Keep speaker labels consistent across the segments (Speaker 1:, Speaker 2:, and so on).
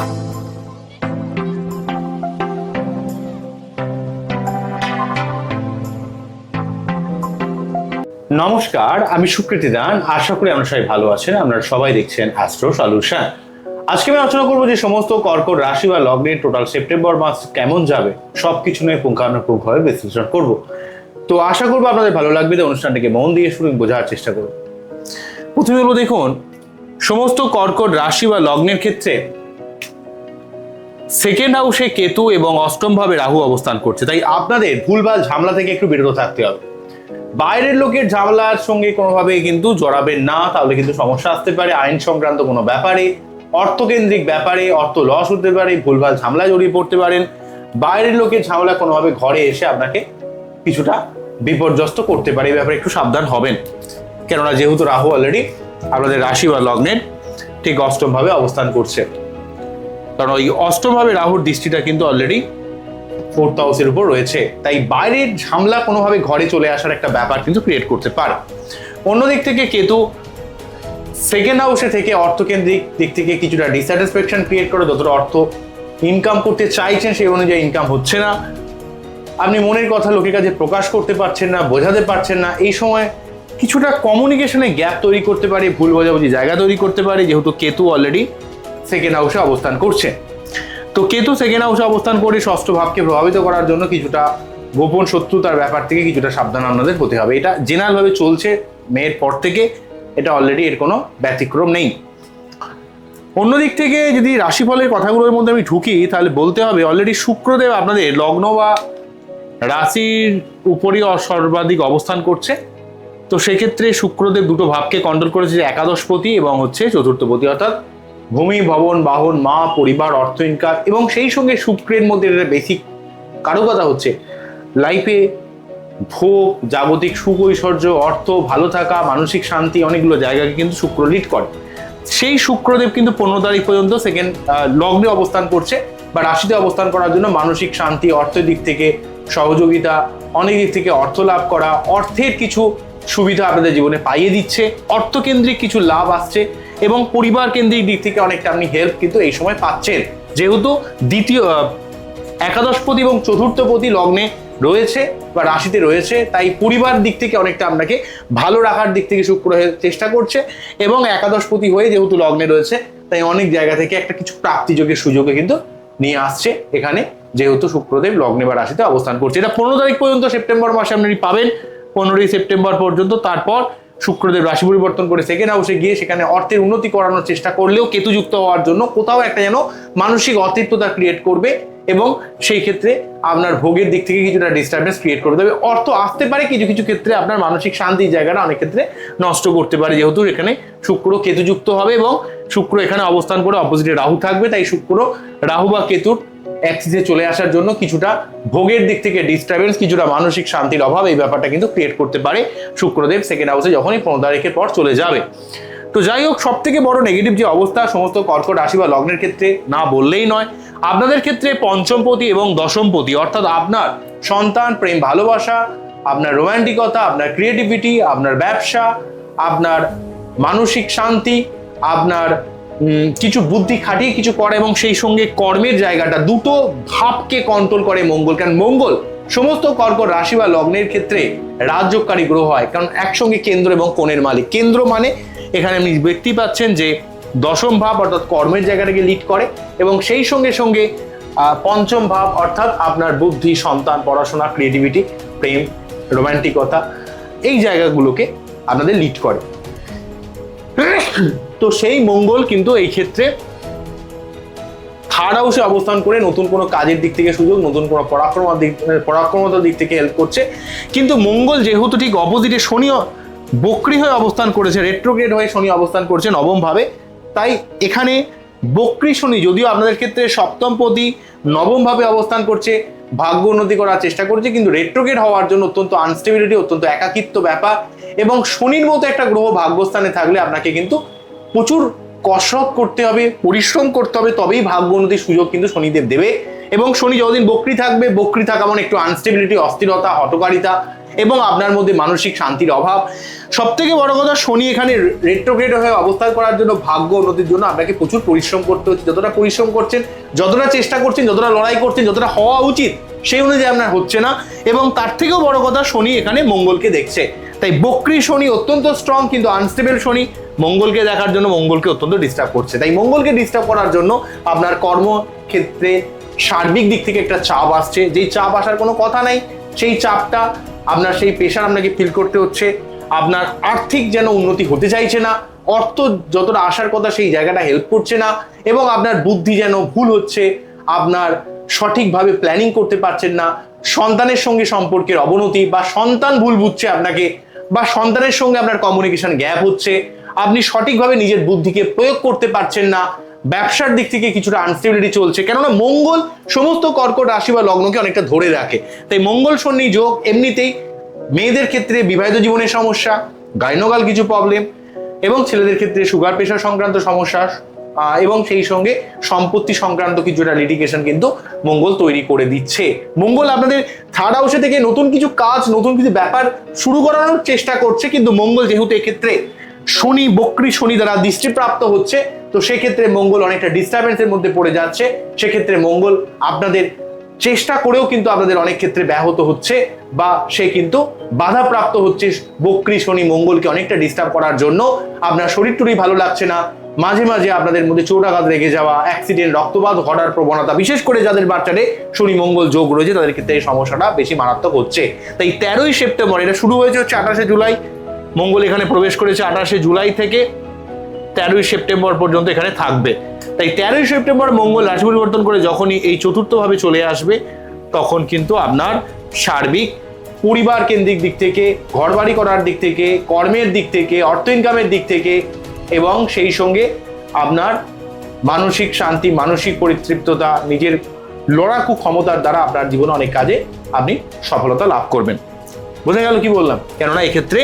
Speaker 1: নমস্কার, আমি সুকৃতি দান। আশা করি আপনারা সবাই ভালো আছেন। আপনারা সবাই দেখছেন অ্যাস্ট্রো সলিউশন আজকে আমি আলোচনা করব যে সমস্ত কর্কট রাশি বা লগ্নের টোটাল সেপ্টেম্বর মাস কেমন যাবে, সবকিছু নিয়ে পুঙ্খানুপুঙ্খভাবে বিশ্লেষণ করব। তো আশা করব আপনাদের ভালো লাগবে তো অনুষ্ঠানটাকে মন দিয়ে শুরু বোঝার চেষ্টা করুন প্রথমে হলো দেখুন, সমস্ত কর্কট রাশি বা লগ্নের ক্ষেত্রে সেকেন্ড হাউসে কেতু এবং অষ্টম ভাবে রাহু অবস্থান করছে। তাই আপনাদের ভুলভাল ঝামেলা থেকে একটু বিরত থাকতে হবে। বাইরের লোকের ঝামেলার সঙ্গে কোনোভাবে কিন্তু জড়াবেন না, তাহলে কিন্তু সমস্যা আসতে পারে। আইন সংক্রান্ত কোনো ব্যাপারে, অর্থকেন্দ্রিক ব্যাপারে, অর্থ লস হতে পারে, ভুলভাল ঝামেলায় জড়িয়ে পড়তে পারেন। বাইরের লোকের ঝামেলা কোনোভাবে ঘরে এসে আপনাকে কিছুটা বিপর্যস্ত করতে পারে। এই ব্যাপারে একটু সাবধান হবেন। কেননা যেহেতু রাহু অলরেডি আপনাদের রাশি বা লগ্নের ঠিক অষ্টমভাবে অবস্থান করছে। কারণ ওই অষ্টম ভাবে রাহুর দৃষ্টিটা কিন্তু অলরেডি ফোর্থ হাউসের উপর রয়েছে। তাই বাইরের ঝামলা কোনোভাবে ঘরে চলে আসার একটা ব্যাপার কিন্তু ক্রিয়েট করতে পারে। অন্যদিক থেকে কেতু সেকেন্ড হাউসে থেকে অর্থকেন্দ্রিক দিক থেকে কিছুটা ডিস্যাটিসফ্যাকশন ক্রিয়েট করে, যতটা অর্থ ইনকাম করতে চাইছেন সেই অনুযায়ী ইনকাম হচ্ছে না। আপনি মনের কথা লোকের কাছে প্রকাশ করতে পারছেন না, বোঝাতে পারছেন না। এই সময় কিছুটা কমিউনিকেশনে গ্যাপ তৈরি করতে পারে, ভুল বোঝাবুঝি জায়গা তৈরি করতে পারে। যেহেতু কেতু অলরেডি সেকেন্ড হাউসে অবস্থান করছে। তো কেতু সেকেন্ড হাউসে অবস্থান করে ষষ্ঠ ভাবকে প্রভাবিত করার জন্য কিছুটা গোপন শত্রুতার ব্যাপার থেকে কিছুটা সাবধান আপনাদের হতে হবে। এটা জেনারেলভাবে চলছে, মেয়ের পর থেকে। এটা অলরেডি এর কোনো ব্যতিক্রম নেই। অন্যদিক থেকে যদি রাশিফলের কথাগুলোর মধ্যে আমি ঢুকি, তাহলে বলতে হবে অলরেডি শুক্রদেব আপনাদের লগ্ন বা রাশির উপরই সর্বাধিক অবস্থান করছে। তো সেক্ষেত্রে শুক্রদেব দুটো ভাবকে কন্ট্রোল করেছে যে একাদশপতি এবং হচ্ছে চতুর্থপতি অর্থাৎ ভূমি, ভবন, বাহন, মা, পরিবার, অর্থ ইনকাম এবং সেই সঙ্গে শুক্রের মধ্যে একটা বেসিক কারও কথা হচ্ছে লাইফে ভোগ, জাগতিক সুখ ঐশ্বর্য অর্থ, ভালো থাকা, মানসিক শান্তি অনেকগুলো জায়গাকে কিন্তু শুক্র লিড করে। সেই শুক্রদেব কিন্তু পনেরো তারিখ পর্যন্ত সেকেন্ড লগ্নে অবস্থান করছে বা রাশিতে অবস্থান করার জন্য মানসিক শান্তি, অর্থের দিক থেকে সহযোগিতা, অনেক দিক থেকে অর্থ লাভ করা, অর্থের কিছু সুবিধা আপনাদের জীবনে পাইয়ে দিচ্ছে, অর্থকেন্দ্রিক কিছু লাভ আসছে। এবং পরিবার কেন্দ্রিক দিক থেকে অনেকটা আপনি হেল্প কিন্তু এই সময় পাচ্ছেন। যেহেতু দ্বিতীয় একাদশপতি এবং চতুর্থপতি লগ্নে রয়েছে বা রাশিতে রয়েছে, তাই পরিবার দিক থেকে অনেকটা আপনাকে ভালো রাখার দিক থেকে শুক্র চেষ্টা করছে এবং একাদশপতি হয়ে যেহেতু লগ্নে রয়েছে, তাই অনেক জায়গা থেকে একটা কিছু প্রাপ্তিযোগের সুযোগে কিন্তু নিয়ে আসছে এখানে, যেহেতু শুক্রদেব লগ্নে বা রাশিতে অবস্থান করছে। এটা পনেরো তারিখ পর্যন্ত সেপ্টেম্বর মাসে আপনি পাবেন, পনেরোই সেপ্টেম্বর পর্যন্ত। তারপর শুক্রদেব রাশি পরিবর্তন করে সেকেন্ড হাউসে গিয়ে সেখানে অর্থের উন্নতি করানোর চেষ্টা করলেও কেতুযুক্ত হওয়ার জন্য কোথাও একটা যেন মানসিক অতিত্বতা ক্রিয়েট করবে এবং সেই ক্ষেত্রে আপনার ভোগের দিক থেকে কিছুটা ডিস্টারবেন্স ক্রিয়েট করে দেবে। অর্থ আসতে পারে কিছু কিছু ক্ষেত্রে আপনার মানসিক শান্তির জায়গাটা অনেক ক্ষেত্রে নষ্ট করতে পারে। যেহেতু এখানে শুক্র কেতুযুক্ত হবে এবং শুক্র এখানে অবস্থান করে অপোজিটে রাহু থাকবে, তাই শুক্র রাহু বা কেতুর অ্যাক্সিসে চলে আসার জন্য কিছুটা ভোগের দিক থেকে ডিস্টারবেন্স কিছুটা মানসিক শান্তির অভাব এই ব্যাপারটা কিন্তু ক্রিয়েট করতে পারে শুক্রদেব সেকেন্ড হাউসে যখনই পনেরো তারিখের পর চলে যাবে। তো যাই হোক সব থেকে বড় নেগেটিভ যে অবস্থা, সমস্ত কর্কট রাশি বা লগ্নের ক্ষেত্রে না বললেই নয়। আপনাদের ক্ষেত্রে পঞ্চমপতি এবং দশমপতি, অর্থাৎ আপনার সন্তান, প্রেম, ভালোবাসা, আপনার রোমান্টিকতা আপনার ক্রিয়েটিভিটি আপনার ব্যবসা, আপনার মানসিক শান্তি, আপনার কিছু বুদ্ধি খাটিয়ে কিছু করে এবং সেই সঙ্গে কর্মের জায়গাটা, দুটো ভাবকে কন্ট্রোল করে মঙ্গল। কারণ মঙ্গল সমস্ত কর্কট রাশি বা লগ্নের ক্ষেত্রে রাজযোগকারী গ্রহ হয়। কারণ একসঙ্গে কেন্দ্র এবং কোণের মালিক। কেন্দ্র মানে এখানে আপনি ব্যক্তি পাচ্ছেন যে দশম ভাব অর্থাৎ কর্মের জায়গাটাকে লিড করে এবং সেই সঙ্গে সঙ্গে পঞ্চম ভাব অর্থাৎ আপনার বুদ্ধি, সন্তান, পড়াশোনা ক্রিয়েটিভিটি প্রেম রোমান্টিকতা এই জায়গাগুলোকে আপনাদের লিড করে। তো সেই মঙ্গল কিন্তু এই ক্ষেত্রে থার্ড হাউসে অবস্থান করে নতুন কোনো কাজের দিক থেকে সুযোগ, নতুন কোনো পরাক্রমার দিক পরাক্রমতার দিক থেকে হেল্প করছে। কিন্তু মঙ্গল যেহেতু ঠিক অপোজিটে শনি বক্রি হয়ে অবস্থান করেছে রেট্রোগ্রেড হয়ে শনি অবস্থান করছে নবম ভাবে তাই এখানে বক্রি শনি যদিও আপনাদের ক্ষেত্রে সপ্তম পতি নবম ভাবে অবস্থান করছে, ভাগ্য উন্নতি করার চেষ্টা করছে, কিন্তু রেট্রোগ্রেড হওয়ার জন্য অত্যন্ত আনস্টেবিলিটি অত্যন্ত একাকিত্ব ব্যাপার এবং শনির মতো একটা গ্রহ ভাগ্যস্থানে থাকলে আপনাকে কিন্তু প্রচুর কসরত করতে হবে, পরিশ্রম করতে হবে, তবেই ভাগ্য উন্নতির সুযোগ কিন্তু শনিদেব দেবে। এবং শনি যতদিন বক্রি থাকবে, বক্রি থাকা মানে একটু আনস্টেবিলিটি অস্থিরতা হটকারিতা এবং আপনার মধ্যে মানসিক শান্তির অভাব। সব থেকে বড় কথা, শনি এখানে রেট্রোগ্রেড হয়ে অবস্থান করার জন্য ভাগ্য উন্নতির জন্য আপনাকে প্রচুর পরিশ্রম করতে হচ্ছে। যতটা পরিশ্রম করছেন, যতটা চেষ্টা করছেন, যতটা লড়াই করছেন, যতটা হওয়া উচিত, সেই অনুযায়ী আপনার হচ্ছে না। এবং তার থেকেও বড় কথা, শনি এখানে মঙ্গলকে দেখছে। তাই বক্রি শনি অত্যন্ত স্ট্রং কিন্তু আনস্টেবল শনি মঙ্গলকে দেখার জন্য মঙ্গলকে অত্যন্ত ডিস্টার্ব করছে। তাই মঙ্গলকে ডিস্টার্ব করার জন্য আপনার কর্মক্ষেত্রে সার্বিক দিক থেকে একটা চাপ আসছে। যেই চাপ আসার কোনো কথা নাই, সেই চাপটা আপনার সেই পেশার আপনাকে ফিল করতে হচ্ছে। আপনার আর্থিক যেন উন্নতি হতে চাইছে না, অর্থ যতটা আসার কথা সেই জায়গাটা হেল্প করছে না, এবং আপনার বুদ্ধি যেন ভুল হচ্ছে, আপনার সঠিকভাবে প্ল্যানিং করতে পারছেন না, সন্তানের সঙ্গে সম্পর্কের অবনতি বা সন্তান ভুল বুঝছে আপনাকে বা সন্তানের সঙ্গে আপনার কমিউনিকেশন গ্যাপ হচ্ছে, আপনি সঠিকভাবে নিজের বুদ্ধিকে প্রয়োগ করতে পারছেন না, ব্যবসার দিক থেকে কিছুটা আনস্টেবিলিটি চলছে, কেননা মঙ্গল সমস্ত কর্কট রাশি বা লগ্নকে অনেকটা ধরে রাখে। তাই মঙ্গল শনি যোগ এমনিতেই মেয়েদের ক্ষেত্রে বিবাহিত জীবনের সমস্যা, গাইনোগাল কিছু প্রবলেম এবং ছেলেদের ক্ষেত্রে সুগার প্রেশার সংক্রান্ত সমস্যা এবং সেই সঙ্গে সম্পত্তি সংক্রান্ত কিছুটা লিটিগেশন কিন্তু মঙ্গল তৈরি করে দিচ্ছে। মঙ্গল আপনাদের থার্ড হাউসে থেকে নতুন কিছু কাজ, নতুন কিছু ব্যাপার শুরু করানোর চেষ্টা করছে, কিন্তু মঙ্গল যেহেতু এক্ষেত্রে শনি, বক্রি শনি দ্বারা দৃষ্টিপ্রাপ্ত হচ্ছে, তো সেক্ষেত্রে মঙ্গল অনেকটা ডিস্টারবেন্সের মধ্যে পড়ে যাচ্ছে। সেক্ষেত্রে মঙ্গল আপনাদের চেষ্টা করেও কিন্তু আপনাদের অনেক ক্ষেত্রে ব্যাহত হচ্ছে বা সে কিন্তু বাধাপ্রাপ্ত হচ্ছে বক্রি শনি মঙ্গলকে অনেকটা ডিস্টার্ব করার জন্য। আপনার শরীর টুরি ভালো লাগছে না মাঝে মাঝে আপনাদের মধ্যে চোটাঘাত লেগে যাওয়া অ্যাক্সিডেন্ট রক্তপাত ঘটার প্রবণতা, বিশেষ করে যাদের বাচ্চারে শনি মঙ্গল যোগ রয়েছে, তাদের ক্ষেত্রে এই সমস্যাটা বেশি মারাত্মক হচ্ছে। তাই তেরোই সেপ্টেম্বর, এটা শুরু হয়েছে হচ্ছে আঠাশে জুলাই, মঙ্গল এখানে প্রবেশ করেছে আঠাশে জুলাই থেকে তেরোই সেপ্টেম্বর পর্যন্ত এখানে থাকবে। তাই তেরোই সেপ্টেম্বর মঙ্গল রাশি পরিবর্তন করে যখনই এই চতুর্থভাবে চলে আসবে, তখন কিন্তু আপনার সার্বিক পরিবার কেন্দ্রিক দিক থেকে, ঘরবাড়ি করার দিক থেকে, কর্মের দিক থেকে, অর্থ ইনকামের দিক থেকে এবং সেই সঙ্গে আপনার মানসিক শান্তি, মানসিক পরিতৃপ্ততা, নিজের লড়াকু ক্ষমতার দ্বারা আপনার জীবনে অনেক কাজে আপনি সফলতা লাভ করবেন। বোঝা গেল কি বললাম? কেননা এক্ষেত্রে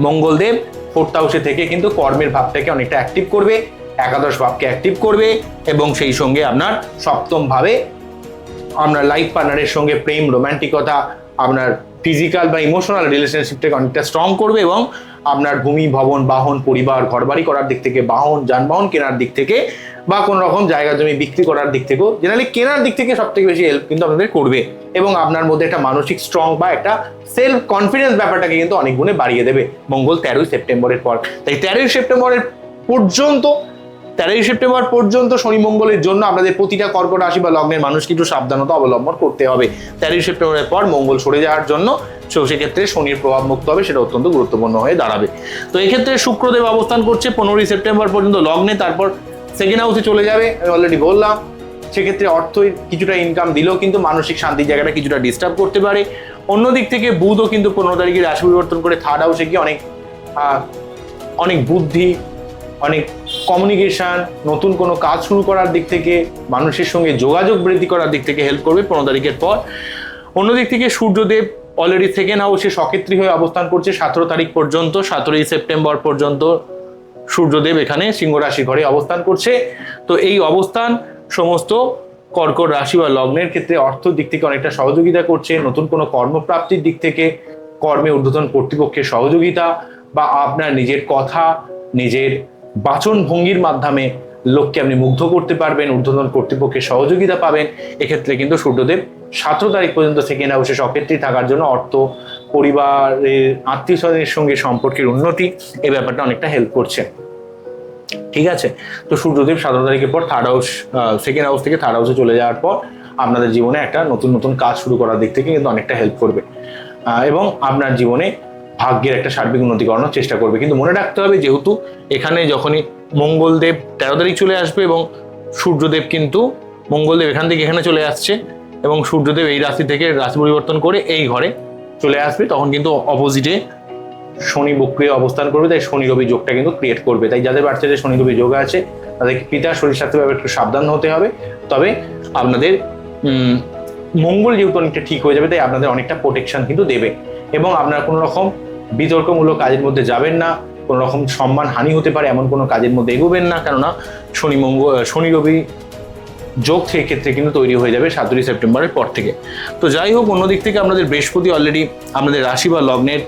Speaker 1: মঙ্গলদেব ফোর্থ হাউসে থেকে কিন্তু কর্মের ভাবটাকে অনেকটা অ্যাক্টিভ করবে, একাদশ ভাবকে অ্যাক্টিভ করবে এবং সেই সঙ্গে আপনার সপ্তম ভাবে আপনার লাইফ পার্টনারের সঙ্গে প্রেম রোমান্টিকতা আপনার ফিজিক্যাল বা ইমোশনাল রিলেশনশিপটাকে অনেকটা স্ট্রং করবে এবং আপনার ভূমি, ভবন, বাহন, পরিবার, ঘরবাড়ি করার দিক থেকে, বাহন, যানবাহন কেনার দিক থেকে, বা কোনো রকম জায়গা জমি বিক্রি করার দিক থেকেও জেনারেলি কেনার দিক থেকে সব থেকে বেশি হেল্প কিন্তু আপনাদের করবে এবং আপনার মধ্যে একটা মানসিক স্ট্রং বা একটা সেলফ কনফিডেন্স ব্যাপারটাকে কিন্তু অনেক গুণে বাড়িয়ে দেবে। মঙ্গল তেরোই সেপ্টেম্বরের পর। তাই তেরোই সেপ্টেম্বরের পর্যন্ত, তেরোই সেপ্টেম্বর পর্যন্ত শনি মঙ্গলের জন্য আপনাদের প্রতিটা কর্কট রাশি বা লগ্নের মানুষকে একটু সাবধানতা অবলম্বন করতে হবে। তেরোই সেপ্টেম্বরের পর মঙ্গল সরে যাওয়ার জন্য তো সেক্ষেত্রে শনির প্রভাব মুক্ত হবে, সেটা অত্যন্ত গুরুত্বপূর্ণ হয়ে দাঁড়াবে। তো এক্ষেত্রে শুক্রদেব অবস্থান করছে, পনেরোই সেপ্টেম্বর পর্যন্ত লগ্নে, তারপর সেকেন্ড হাউসে চলে যাবে, আমি অলরেডি বললাম। সেক্ষেত্রে অর্থ কিছুটা ইনকাম দিলেও কিন্তু মানসিক শান্তির জায়গাটা কিছুটা ডিস্টার্ব করতে পারে। অন্য দিক থেকে বুধও কিন্তু পনেরো তারিখে রাশি পরিবর্তন করে থার্ড হাউসে গিয়ে অনেক অনেক বুদ্ধি, অনেক কমিউনিকেশন নতুন কোনো কাজ শুরু করার দিক থেকে, মানুষের সঙ্গে যোগাযোগ বৃদ্ধি করার দিক থেকে হেল্প করবে পনেরো তারিখের পর। অন্যদিক থেকে সূর্যদেব অলরেডি সেকেন্ড হাউসে সকেত্রী হয়ে অবস্থান করছে সতেরো তারিখ পর্যন্ত, সতেরোই সেপ্টেম্বর পর্যন্ত সূর্যদেব এখানে সিংহ রাশি ঘরে অবস্থান করছে। তো এই অবস্থান সমস্ত কর্কট রাশি বা লগ্নের ক্ষেত্রে অর্থ দিক থেকে অনেকটা সহযোগিতা করছে, নতুন কোনো কর্মপ্রাপ্তির দিক থেকে কর্মে ঊর্ধ্বতন কর্তৃপক্ষের সহযোগিতা বা আপনার নিজের কথা, নিজের বাচন ভঙ্গির মাধ্যমে লোককে আপনি মুগ্ধ করতে পারবেন, ঊর্ধ্বতন কর্তৃপক্ষের সহযোগিতা পাবেন। এক্ষেত্রে কিন্তু সূর্যদেব সতেরো তারিখ পর্যন্ত সেকেন্ড হাউসে সকেত্রী থাকার জন্য অর্থ, পরিবারের আত্মীয় স্বজনের সঙ্গে সম্পর্কের উন্নতি এই ব্যাপারটা অনেকটা হেল্প করছে। ঠিক আছে? তো সূর্যদেব সতেরো তারিখের পর থার্ড হাউস সেকেন্ড হাউস থেকে থার্ড হাউসে চলে যাওয়ার পর আপনাদের জীবনে একটা নতুন নতুন কাজ শুরু করার দিক থেকে কিন্তু অনেকটা হেল্প করবে। এবং আপনার জীবনে ভাগ্যের একটা সার্বিক উন্নতি করানোর চেষ্টা করবে। কিন্তু মনে রাখতে হবে যেহেতু এখানে যখনই মঙ্গলদেব তেরো তারিখ চলে আসবে এবং সূর্যদেব কিন্তু মঙ্গলদেব এখান থেকে এখানে চলে আসছে এবং সূর্যদেব এই রাশি থেকে রাশি পরিবর্তন করে এই ঘরে চলে আসবে, তখন কিন্তু অপোজিটে শনি বক্রিয় অবস্থান করবে, তাই শনি রবি যোগটা কিন্তু ক্রিয়েট করবে। তাই যাদের বাচ্চাদের শনি রবি যোগ আছে, তাদেরকে পিতার শরীর স্বাস্থ্য ব্যাপারে একটু সাবধান হতে হবে। তবে আপনাদের মঙ্গল যেহেতু অনেকটা ঠিক হয়ে যাবে, তাই আপনাদের অনেকটা প্রোটেকশন কিন্তু দেবে। এবং আপনার কোনো রকম বিতর্কমূলক কাজের মধ্যে যাবেন না, কোনো রকম সম্মান হানি হতে পারে, এমন কোনো কাজের মধ্যে এগোবেন না, কেননা শনি মঙ্গল শনি রবি যোগ সেক্ষেত্রে কিন্তু তৈরি হয়ে যাবে সাতই সেপ্টেম্বরের পর থেকে। তো যাই হোক, অন্যদিক থেকে আমাদের বৃহস্পতি অলরেডি আমাদের রাশি বা লগ্নের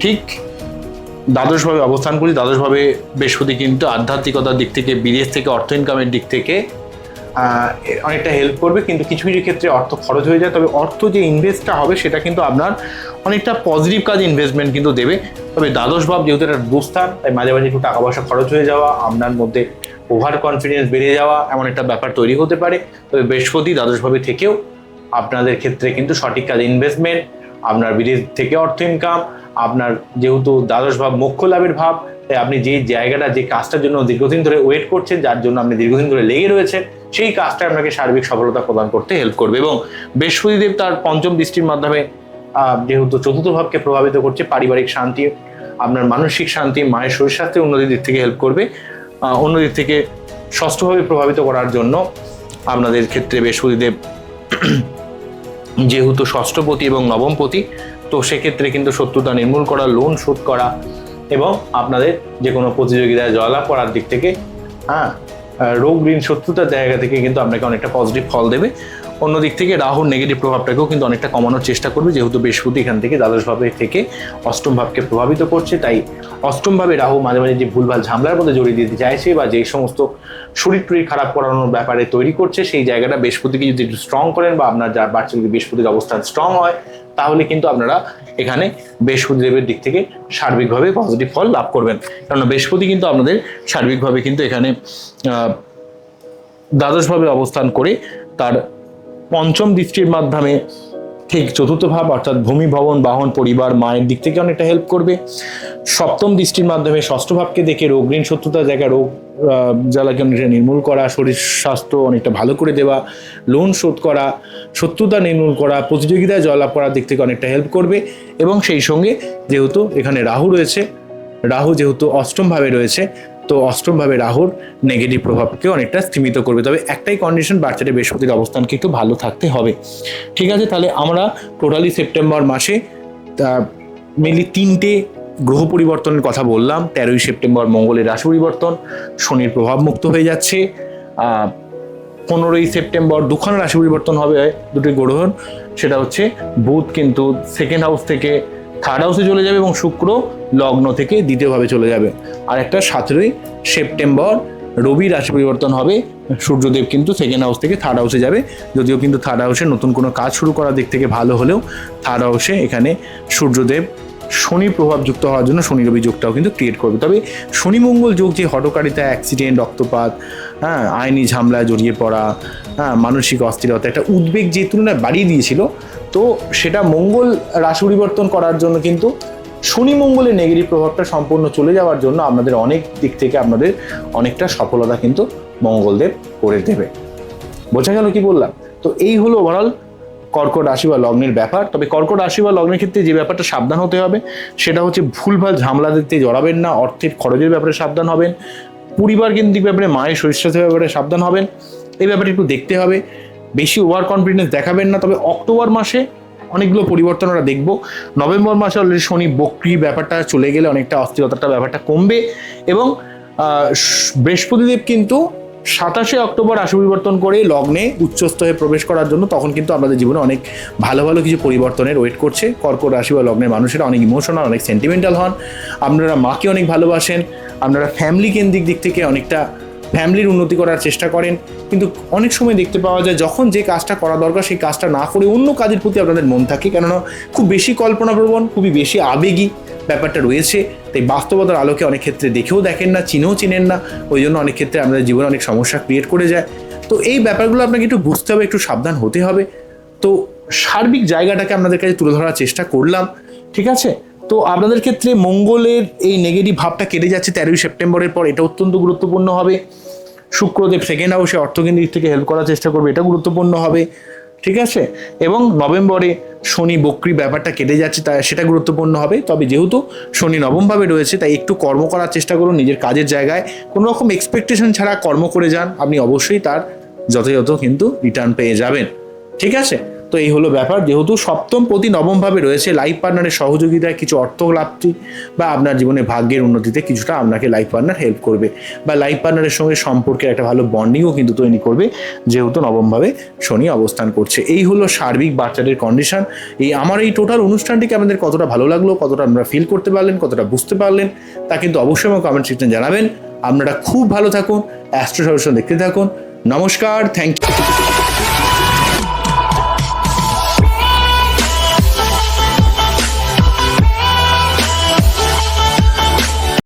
Speaker 1: ঠিক দ্বাদশভাবে অবস্থান করি। দ্বাদশভাবে বৃহস্পতি কিন্তু আধ্যাত্মিকতার দিক থেকে, বিদেশ থেকে, অর্থ ইনকামের দিক থেকে অনেকটা হেল্প করবে, কিন্তু কিছু কিছু ক্ষেত্রে অর্থ খরচ হয়ে যায়। তবে অর্থ যে ইনভেস্টটা হবে, সেটা কিন্তু আপনার অনেকটা পজিটিভ কাজ ইনভেস্টমেন্ট কিন্তু দেবে। তবে দ্বাদশ ভাব যেহেতু একটা দুস্থান তাই মাঝে মাঝে একটু টাকা পয়সা খরচ হয়ে যাওয়া, আপনার মধ্যে ওভার কনফিডেন্স বেড়ে যাওয়া, এমন একটা ব্যাপার তৈরি হতে পারে। তবে বৃহস্পতি দ্বাদশভাবে থেকেও আপনাদের ক্ষেত্রে কিন্তু সঠিক কাজ ইনভেস্টমেন্ট আপনার বিদেশ থেকে অর্থ ইনকাম আপনার যেহেতু দ্বাদশ ভাব, মোক্ষ লাভের ভাব আপনি যে জায়গাটা যে কাজটার জন্য দীর্ঘদিন ধরে ওয়েট করছেন যার জন্য আপনি দীর্ঘদিন ধরে লেগে রয়েছেন সেই কাজটা আপনাকে সার্বিক সফলতা প্রদান করতে হেল্প করবে এবং বৃহস্পতিদেব তার পঞ্চম দৃষ্টির মাধ্যমে যেহেতু চতুর্থ ভাবকে প্রভাবিত করছে পারিবারিক শান্তি আপনার মানসিক শান্তি মায়ের শরীর স্বাস্থ্যের উন্নতির দিক থেকে হেল্প করবে আহ, অন্যদিক থেকে ষষ্ঠভাবে প্রভাবিত করার জন্য আপনাদের ক্ষেত্রে বৃহস্পতিদেব যেহেতু ষষ্ঠপতি এবং নবমপতি তো সেক্ষেত্রে কিন্তু শত্রুতা নির্মূল করা লোন শোধ করা এবং আপনাদের যে কোনো প্রতিযোগিতায় জয়লাভ করার দিক থেকে হ্যাঁ রোগ ঋণ শত্রুতার জায়গা থেকে কিন্তু আপনাকে অনেকটা পজিটিভ ফল দেবে। অন্যদিক থেকে রাহুর নেগেটিভ প্রভাবটাকেও কিন্তু অনেকটা কমানোর চেষ্টা করবে, যেহেতু বৃহস্পতি এখান থেকে দ্বাদশ ভাবে থেকে অষ্টম ভাবকে প্রভাবিত করছে। তাই অষ্টমভাবে রাহু মাঝে মাঝে যে ভুলভাল ঝামেলার মধ্যে জড়িয়ে দিতে চাইছে বা যেই সমস্ত শরীর টরীর খারাপ করানোর ব্যাপারে তৈরি করছে, সেই জায়গাটা বৃহস্পতিকে যদি একটু স্ট্রং করেন বা আপনার যার বাচ্চা যদি বৃহস্পতির অবস্থান স্ট্রং হয় তাহলে কিন্তু আপনারা এখানে বৃহস্পতি দেবের দিক থেকে সার্বিকভাবে পজিটিভ ফল লাভ করবেন। কারণ বৃহস্পতি কিন্তু আপনাদের সার্বিকভাবে কিন্তু এখানে দ্বাদশভাবে অবস্থান করে তার পঞ্চম দৃষ্টির মাধ্যমে ঠিক চতুর্থ ভাব, অর্থাৎ ভূমি ভবন, বাহন, পরিবার, মায়ের দিক থেকে অনেকটা হেল্প করবে। সপ্তম দৃষ্টির মাধ্যমে ষষ্ঠ ভাবকে দেখে রোগ, ঋণ শত্রুতা জায়গা, রোগ জ্বালাকে অনেকটা নির্মূল করা, শরীর স্বাস্থ্য অনেকটা ভালো করে দেওয়া লোন শোধ করা, শত্রুতা নির্মূল করা, প্রতিযোগিতায় জয়লাভ করার দিক থেকে অনেকটা হেল্প করবে। এবং সেই সঙ্গে যেহেতু এখানে রাহু রয়েছে, রাহু যেহেতু অষ্টমভাবে রয়েছে তো অষ্টম ভাবে রাহুর নেগেটিভ প্রভাবকে অনেকটা স্তীমিত করবে। তবে একটাই কন্ডিশন বাচ্চাদের বৃহস্পতির অবস্থানকে একটু ভালো থাকতে হবে। ঠিক আছে, তাহলে আমরা টোটালি সেপ্টেম্বর মাসে মেনলি তিনটে গ্রহ পরিবর্তনের কথা বললাম। তেরোই সেপ্টেম্বর মঙ্গলের রাশি পরিবর্তন, শনির প্রভাব মুক্ত হয়ে যাচ্ছে। পনেরোই সেপ্টেম্বর দুখানা রাশি পরিবর্তন হবে, দুটি গ্রহণ সেটা হচ্ছে বুধ কিন্তু সেকেন্ড হাউস থেকে থার্ড হাউসে চলে যাবে এবং শুক্র লগ্ন থেকে দ্বিতীয়ভাবে চলে যাবে। আর একটা সতেরোই সেপ্টেম্বর রবি রাশি পরিবর্তন হবে। সূর্যদেব কিন্তু সেকেন্ড হাউস থেকে থার্ড হাউসে যাবে। যদিও কিন্তু থার্ড হাউসে নতুন কোনো কাজ শুরু করার দিক থেকে ভালো হলেও থার্ড হাউসে এখানে সূর্যদেব শনি প্রভাবযুক্ত হওয়ার জন্য শনি রবি যোগটাও কিন্তু ক্রিয়েট করবে। তবে শনি মঙ্গল যোগ যে হটকারিতা অ্যাক্সিডেন্ট রক্তপাত হ্যাঁ আইনি ঝামেলায় জড়িয়ে পড়া হ্যাঁ মানসিক অস্থিরতা, একটা উদ্বেগ যে তুলনায় বাড়িয়ে দিয়েছিল, তো সেটা মঙ্গল রাশি পরিবর্তন করার জন্য কিন্তু শনি মঙ্গলের নেগেটিভ প্রভাবটা সম্পূর্ণ চলে যাওয়ার জন্য আপনাদের অনেক দিক থেকে আপনাদের অনেকটা সফলতা কিন্তু মঙ্গলদেব করে দেবে। বোঝা গেল কি বললাম? তো এই হলো ওভারঅল কর্কট রাশি বা লগ্নের ব্যাপার। তবে কর্কট রাশি বা লগ্নের ক্ষেত্রে যে ব্যাপারটা সাবধান হতে হবে, সেটা হচ্ছে ভুলভাল ঝামেলাতে জড়াবেন না, অর্থের খরচের ব্যাপারে সাবধান হবেন, পরিবার কেন্দ্রিক ব্যাপারে, মায়ের শরীর ব্যাপারে সাবধান হবেন, এই ব্যাপারে একটু দেখতে হবে। বেশি ওভার কনফিডেন্স দেখাবেন না, তবে অক্টোবর মাসে অনেকগুলো পরিবর্তন আমরা দেখব। নভেম্বর মাসে অলরেডি শনি, বক্রি ব্যাপারটা চলে গেলে অনেকটা অস্থিরতাটা ব্যাপারটা কমবে এবং বৃহস্পতিদেব কিন্তু সাতাশে অক্টোবর রাশি পরিবর্তন করে লগ্নে উচ্চস্থ হয়ে প্রবেশ করার জন্য তখন কিন্তু আপনাদের জীবনে অনেক ভালো ভালো কিছু পরিবর্তনের ওয়েট করছে। কর্কট রাশি বা লগ্নের মানুষেরা অনেক ইমোশনাল অনেক সেন্টিমেন্টাল হন। আপনারা মাকে অনেক ভালোবাসেন। আপনারা ফ্যামিলি কেন্দ্রিক দিক থেকে অনেকটা ফ্যামিলির উন্নতি করার চেষ্টা করেন। কিন্তু অনেক সময় দেখতে পাওয়া যায়, যখন যে কাজটা করা দরকার, সেই কাজটা না করে অন্য কাজের প্রতি আপনাদের মন থাকে। কেননা খুব বেশি কল্পনাপ্রবণ, খুবই বেশি আবেগী ব্যাপারটা রয়েছে। তাই বাস্তবতার আলোকে অনেক ক্ষেত্রে দেখেও দেখেন না, চিনেও চিনেন না। ওই জন্য অনেক ক্ষেত্রে আমাদের জীবনে অনেক সমস্যা ক্রিয়েট করে যায়। তো এই ব্যাপারগুলো আপনাকে একটু বুঝতে হবে, একটু সাবধান হতে হবে। তো সার্বিক জায়গাটাকে আপনাদের কাছে তুলে ধরার চেষ্টা করলাম, ঠিক আছে? তো আপনাদের ক্ষেত্রে মঙ্গলের এই নেগেটিভ ভাবটা কেটে যাচ্ছে তেরোই সেপ্টেম্বরের পর, এটা অত্যন্ত গুরুত্বপূর্ণ হবে। শুক্রদেব সেকেন্ড হাউসে অর্থকেন্দ্রিক থেকে হেল্প করার চেষ্টা করবে, এটা গুরুত্বপূর্ণ হবে, ঠিক আছে? এবং নভেম্বরে শনি বক্রি ব্যাপারটা কেটে যাচ্ছে, তা সেটা গুরুত্বপূর্ণ হবে। তবে যেহেতু শনি নবমভাবে রয়েছে, তাই একটু কর্ম করার চেষ্টা করুন, নিজের কাজের জায়গায়। কোনো রকম এক্সপেকটেশন ছাড়া কর্ম করে যান, আপনি অবশ্যই তার যথাযথ কিন্তু রিটার্ন পেয়ে যাবেন, ঠিক আছে? তো এই হলো ব্যাপার। যেহেতু সপ্তম প্রতি নবমভাবে রয়েছে লাইফ পার্টনারের সহযোগিতায় কিছু অর্থ লাভটি বা আপনার জীবনে ভাগ্যের উন্নতিতে কিছুটা আপনাকে লাইফ পার্টনার হেল্প করবে বা লাইফ পার্টনারের সঙ্গে সম্পর্কের একটা ভালো বন্ডিংও কিন্তু তৈরি করবে, যেহেতু নবমভাবে শনি অবস্থান করছে। এই হলো সার্বিক বাচ্চাদের কন্ডিশন এই আমার এই টোটাল অনুষ্ঠানটিকে আপনাদের কতটা ভালো লাগল, কতটা আপনারা ফিল করতে পারলেন, কতটা বুঝতে পারলেন, তা কিন্তু অবশ্যই আমার কমেন্ট সেকশনে জানাবেন। আপনারা খুব ভালো থাকুন অ্যাস্ট্রো সলিউশন দেখতে থাকুন। নমস্কার থ্যাংক ইউ